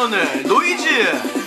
오늘 노이즈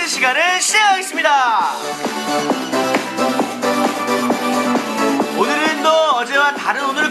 번째 시간을 시작하겠습니다. 오늘은 또 어제와 다른 오늘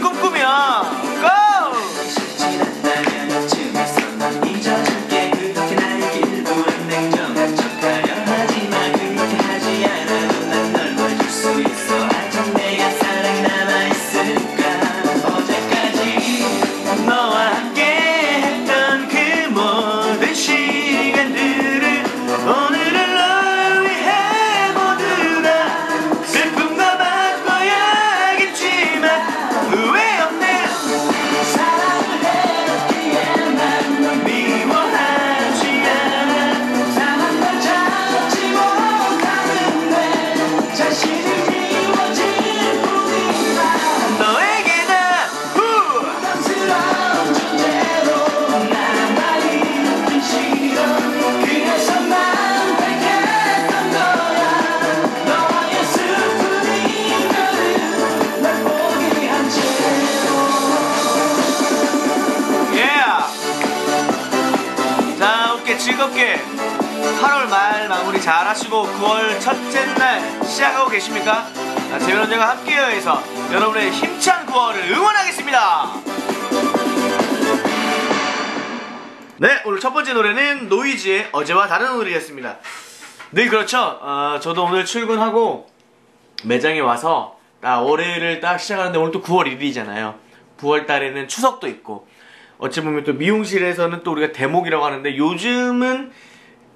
하시고 9월 첫째 날 시작하고 계십니까? 자, 재면원제가 함께해서 여러분의 힘찬 9월을 응원하겠습니다! 네, 오늘 첫 번째 노래는 노이즈의 어제와 다른 오늘이었습니다. 네, 그렇죠. 어, 저도 오늘 출근하고 매장에 와서 딱 월요일을 딱 시작하는데 오늘 또 9월 1일이잖아요. 9월 달에는 추석도 있고 어찌 보면 또 미용실에서는 또 우리가 대목이라고 하는데 요즘은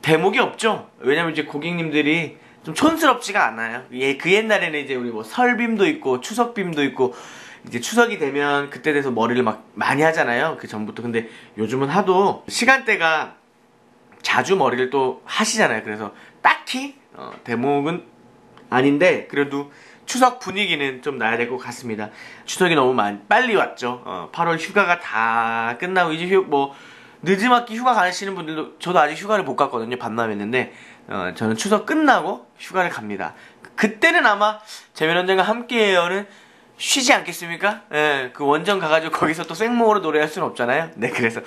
대목이 없죠. 왜냐면 이제 고객님들이 좀 촌스럽지가 않아요. 예, 그 옛날에는 이제 우리 뭐 설빔도 있고 추석빔도 있고 이제 추석이 되면 그때 돼서 머리를 막 많이 하잖아요. 그 전부터. 근데 요즘은 하도 시간대가 자주 머리를 또 하시잖아요. 그래서 딱히 어, 대목은 아닌데 그래도 추석 분위기는 좀 나야 될 것 같습니다. 추석이 너무 많이 빨리 왔죠. 어, 8월 휴가가 다 끝나고 이제 휴, 뭐 늦지막히 휴가 가시는 분들도 저도 아직 휴가를 못 갔거든요. 반남했는데 어, 저는 추석 끝나고 휴가를 갑니다. 그때는 아마 재면 원장과 함께해요는 쉬지 않겠습니까? 예, 그 원정 가가지고 거기서 또 생목으로 노래할 수는 없잖아요. 네, 그래서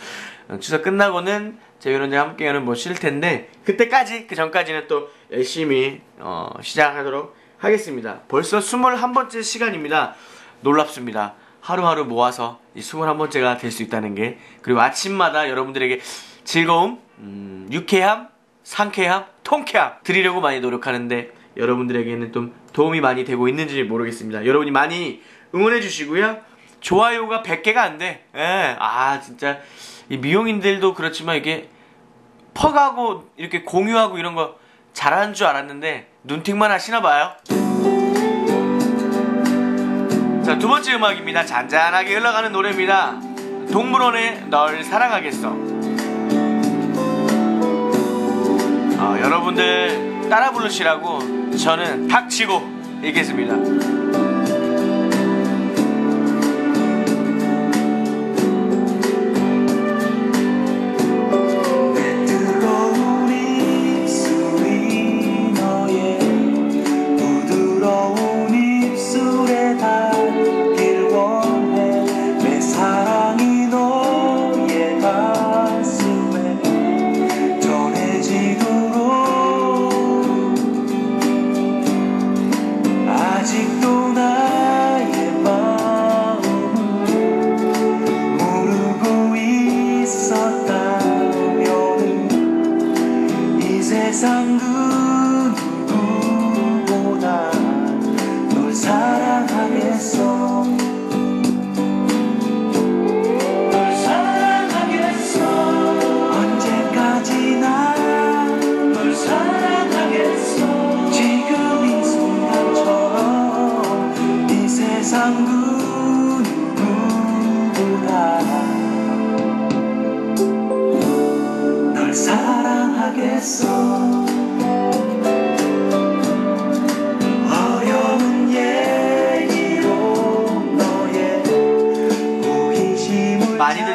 어, 추석 끝나고는 재면 원장 함께해요는 뭐 쉴 텐데 그때까지 그 전까지는 또 열심히 어, 시작하도록 하겠습니다. 벌써 21번째 시간입니다. 놀랍습니다. 하루하루 모아서 이 21번째가 될 수 있다는 게 그리고 아침마다 여러분들에게 즐거움, 음, 유쾌함, 상쾌함, 통쾌함 드리려고 많이 노력하는데 여러분들에게는 좀 도움이 많이 되고 있는지 모르겠습니다. 여러분이 많이 응원해 주시고요. 좋아요가 100개가 안 돼. 예, 아 진짜 이 미용인들도 그렇지만 이게 퍼가고 이렇게 공유하고 이런 거 잘하는 줄 알았는데 눈팅만 하시나 봐요. 자, 두 번째 음악입니다. 잔잔하게 흘러가는 노래입니다. 동물원의 널 사랑하겠어. 어, 여러분들 따라 부르시라고 저는 탁치고 얘기했습니다. 사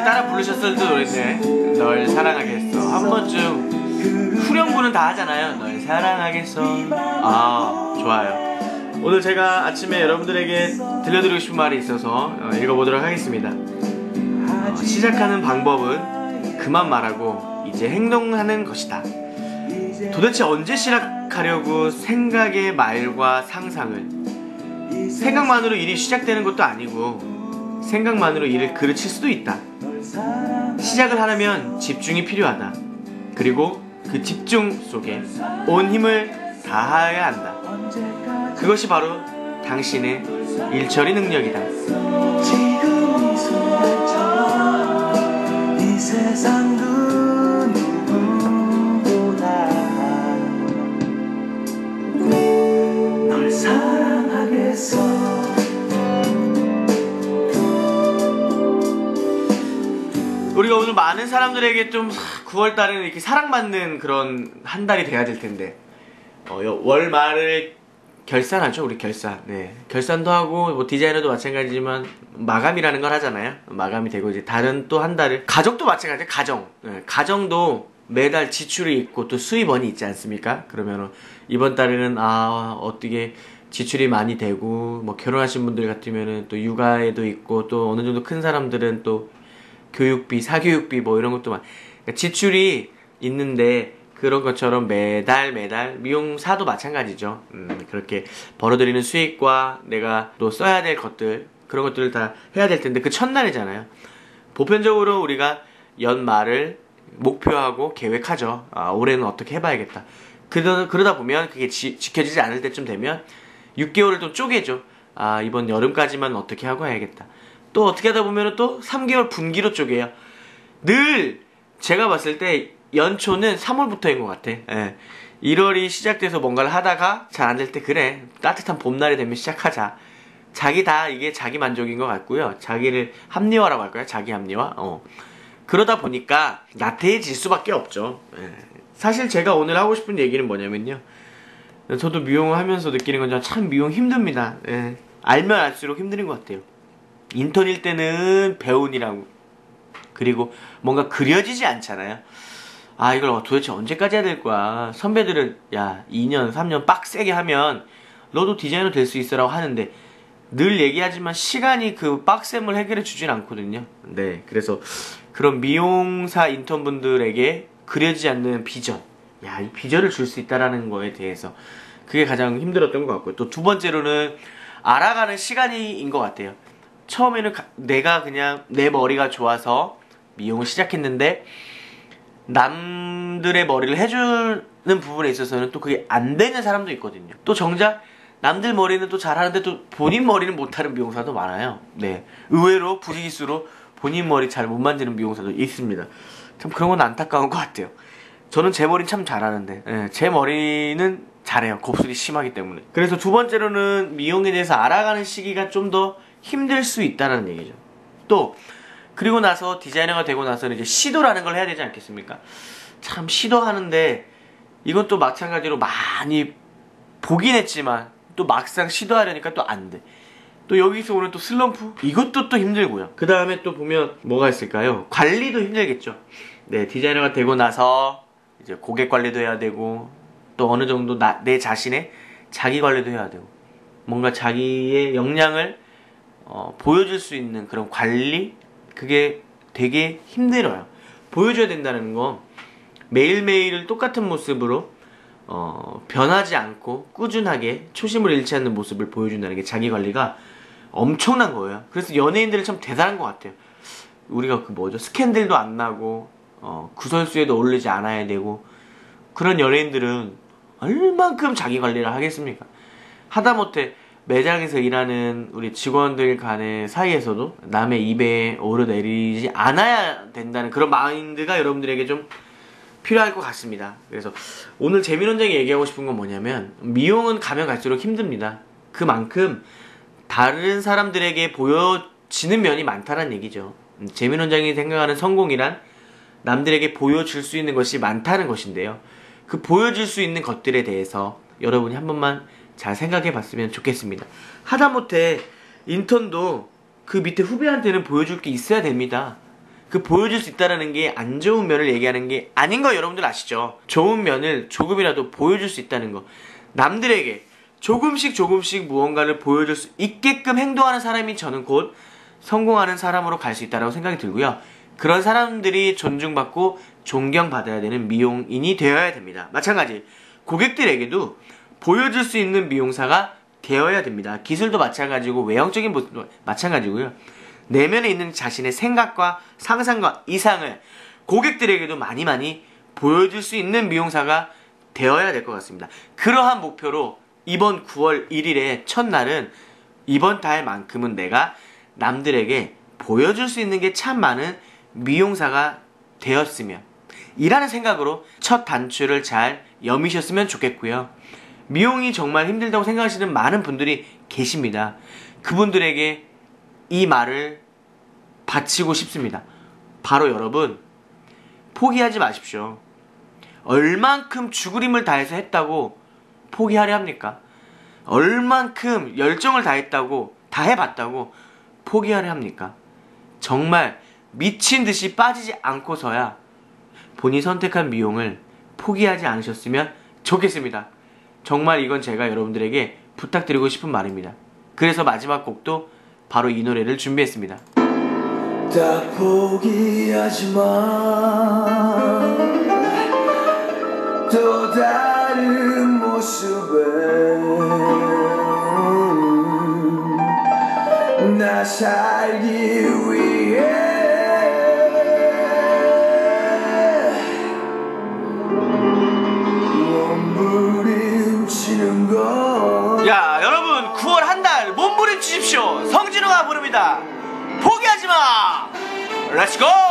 따라 부르셨을 노래인데 널 사랑하겠어. 한 번쯤 후렴구는 다 하잖아요. 널 사랑하겠어. 아 좋아요. 오늘 제가 아침에 여러분들에게 들려드리고 싶은 말이 있어서 어, 읽어보도록 하겠습니다. 어, 시작하는 방법은 그만 말하고 이제 행동하는 것이다. 도대체 언제 시작하려고 생각의 말과 상상을? 생각만으로 일이 시작되는 것도 아니고 생각만으로 일을 그르칠 수도 있다 시작을 하려면 집중이 필요하다. 그리고 그 집중 속에 온 힘을 다해야 한다. 그것이 바로 당신의 일처리 능력이다. 지금 이 순간처럼 이 세상 그 많은 사람들에게 좀 9월 달에는 이렇게 사랑받는 그런 한 달이 돼야 될 텐데. 어, 여- 월 말을 결산하죠 우리 결산. 네. 결산도 하고 뭐 디자이너도 마찬가지지만 마감이라는 걸 하잖아요. 마감이 되고 이제 다른 또 한 달을 가족도 마찬가지예요 가정. 네, 가정도 매달 지출이 있고 또 수입원이 있지 않습니까? 그러면은 이번 달에는 아 어떻게 지출이 많이 되고 뭐 결혼하신 분들 같으면은 또 육아에도 있고 또 어느 정도 큰 사람들은 또 교육비, 사교육비 뭐 이런 것도 막 그러니까 지출이 있는데 그런 것처럼 매달 매달 미용사도 마찬가지죠. 음, 그렇게 벌어들이는 수익과 내가 또 써야 될 것들 그런 것들을 다 해야 될 텐데 그 첫날이잖아요. 보편적으로 우리가 연말을 목표하고 계획하죠. 아, 올해는 어떻게 해봐야겠다. 그러다, 그러다 보면 그게 지, 지켜지지 않을 때쯤 되면 6개월을 또 쪼개죠. 아, 이번 여름까지만 어떻게 하고 해야겠다. 또 어떻게 하다 보면 또 3개월 분기로 쪼개요. 늘 제가 봤을 때 연초는 3월부터인 것 같아. 예. 1월이 시작돼서 뭔가를 하다가 잘 안 될 때 그래 따뜻한 봄날이 되면 시작하자. 자기 다 이게 자기 만족인 것 같고요. 자기를 합리화라고 할까요? 자기 합리화. 어. 그러다 보니까 나태해질 수밖에 없죠. 예. 사실 제가 오늘 하고 싶은 얘기는 뭐냐면요. 저도 미용을 하면서 느끼는 건참 미용 힘듭니다. 예. 알면 알수록 힘든 것 같아요. 인턴일 때는 배운이라고 그리고 뭔가 그려지지 않잖아요. 아 이걸 도대체 언제까지 해야 될 거야. 선배들은 야 2년 3년 빡세게 하면 너도 디자이너 될 수 있어라고 하는데 늘 얘기하지만 시간이 그 빡셈을 해결해 주진 않거든요. 네 그래서 그런 미용사 인턴분들에게 그려지지 않는 비전 야 이 비전을 줄 수 있다라는 거에 대해서 그게 가장 힘들었던 것 같고요. 또 두 번째로는 알아가는 시간인 것 같아요. 처음에는 가- 내가 그냥 내 머리가 좋아서 미용을 시작했는데 남들의 머리를 해주는 부분에 있어서는 또 그게 안 되는 사람도 있거든요. 또 정작 남들 머리는 또 잘하는데 또 본인 머리는 못하는 미용사도 많아요. 네. 의외로 부지기수로 본인 머리 잘 못 만지는 미용사도 있습니다. 참 그런 건 안타까운 것 같아요. 저는 제 머리는 참 잘하는데 예, 제 머리는 잘해요. 곱슬이 심하기 때문에. 그래서 두 번째로는 미용에 대해서 알아가는 시기가 좀 더 힘들 수 있다는 얘기죠. 또 그리고 나서 디자이너가 되고 나서는 이제 시도라는 걸 해야 되지 않겠습니까? 참 시도하는데 또 마찬가지로 많이 보긴 했지만 또 막상 시도하려니까 또 안 돼. 또 여기서 오는 또 슬럼프 이것도 또 힘들고요. 그 다음에 또 보면 뭐가 있을까요? 관리도 힘들겠죠. 네 디자이너가 되고 나서 이제 고객 관리도 해야 되고 또 어느 정도 나, 내 자신의 자기 관리도 해야 되고 뭔가 자기의 역량을 어, 보여줄 수 있는 그런 관리 그게 되게 힘들어요. 보여줘야 된다는 건 매일매일 똑같은 모습으로 어, 변하지 않고 꾸준하게 초심을 잃지 않는 모습을 보여준다는 게 자기 관리가 엄청난 거예요. 그래서 연예인들은 참 대단한 것 같아요. 우리가 그 뭐죠 스캔들도 안 나고 어, 구설수에도 올리지 않아야 되고 그런 연예인들은 얼만큼 자기 관리를 하겠습니까? 하다못해 매장에서 일하는 우리 직원들 간의 사이에서도 남의 입에 오르내리지 않아야 된다는 그런 마인드가 여러분들에게 좀 필요할 것 같습니다. 그래서 오늘 원장이 얘기하고 싶은 건 뭐냐면 미용은 가면 갈수록 힘듭니다. 그만큼 다른 사람들에게 보여지는 면이 많다는 얘기죠. 음, 원장이 생각하는 성공이란 남들에게 보여줄 수 있는 것이 많다는 것인데요. 그 보여줄 수 있는 것들에 대해서 여러분이 한 번만 잘 생각해 봤으면 좋겠습니다. 하다못해 인턴도 그 밑에 후배한테는 보여줄 게 있어야 됩니다. 그 보여줄 수 있다라는 게 안 좋은 면을 얘기하는 게 아닌 거 여러분들 아시죠? 좋은 면을 조금이라도 보여줄 수 있다는 거. 남들에게 조금씩 조금씩 무언가를 보여줄 수 있게끔 행동하는 사람이 저는 곧 성공하는 사람으로 갈 수 있다고 생각이 들고요. 그런 사람들이 존중받고 존경받아야 되는 미용인이 되어야 됩니다. 마찬가지 고객들에게도 보여줄 수 있는 미용사가 되어야 됩니다. 기술도 마찬가지고 외형적인 모습도 마찬가지고요. 내면에 있는 자신의 생각과 상상과 이상을 고객들에게도 많이 많이 보여줄 수 있는 미용사가 되어야 될 것 같습니다. 그러한 목표로 이번 9월 1일의 첫날은 이번 달만큼은 내가 남들에게 보여줄 수 있는 게 참 많은 미용사가 되었으면 이라는 생각으로 첫 단추를 잘 여미셨으면 좋겠고요. 미용이 정말 힘들다고 생각하시는 많은 분들이 계십니다. 그분들에게 이 말을 바치고 싶습니다. 바로 여러분, 포기하지 마십시오. 얼만큼 죽으림을 다해서 했다고 포기하려 합니까? 얼만큼 열정을 다했다고, 다 해봤다고 포기하려 합니까? 정말 미친 듯이 빠지지 않고서야 본인이 선택한 미용을 포기하지 않으셨으면 좋겠습니다. 정말 이건 제가 여러분들에게 부탁드리고 싶은 말입니다. 그래서 마지막 곡도 바로 이 노래를 준비했습니다. 다 포기하지 마 Let's go!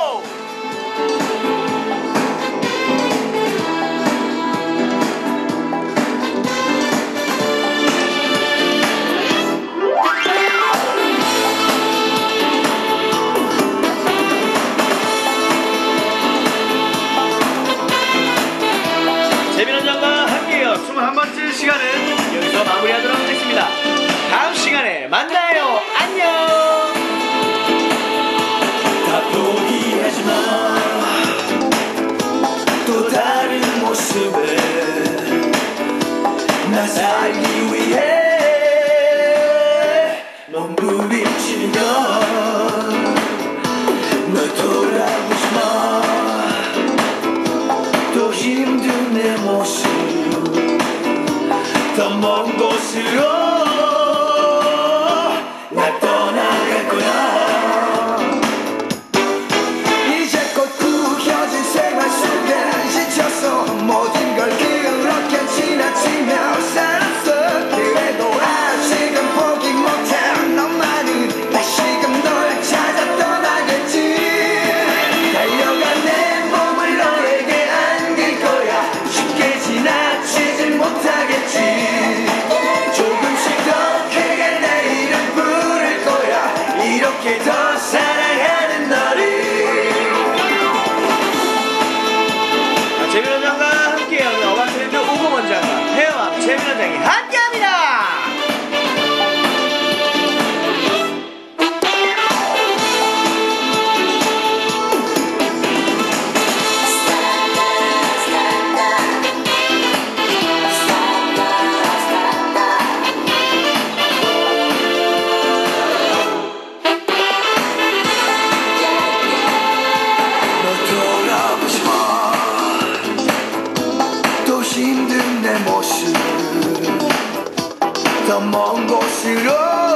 모습에 나 살기 위해 몸부림치는 건널 돌아보지 마또 힘든 내 모습 더 먼 곳으로 백은장이 함께합니다. 힘든 내 모습 더 먼 곳으로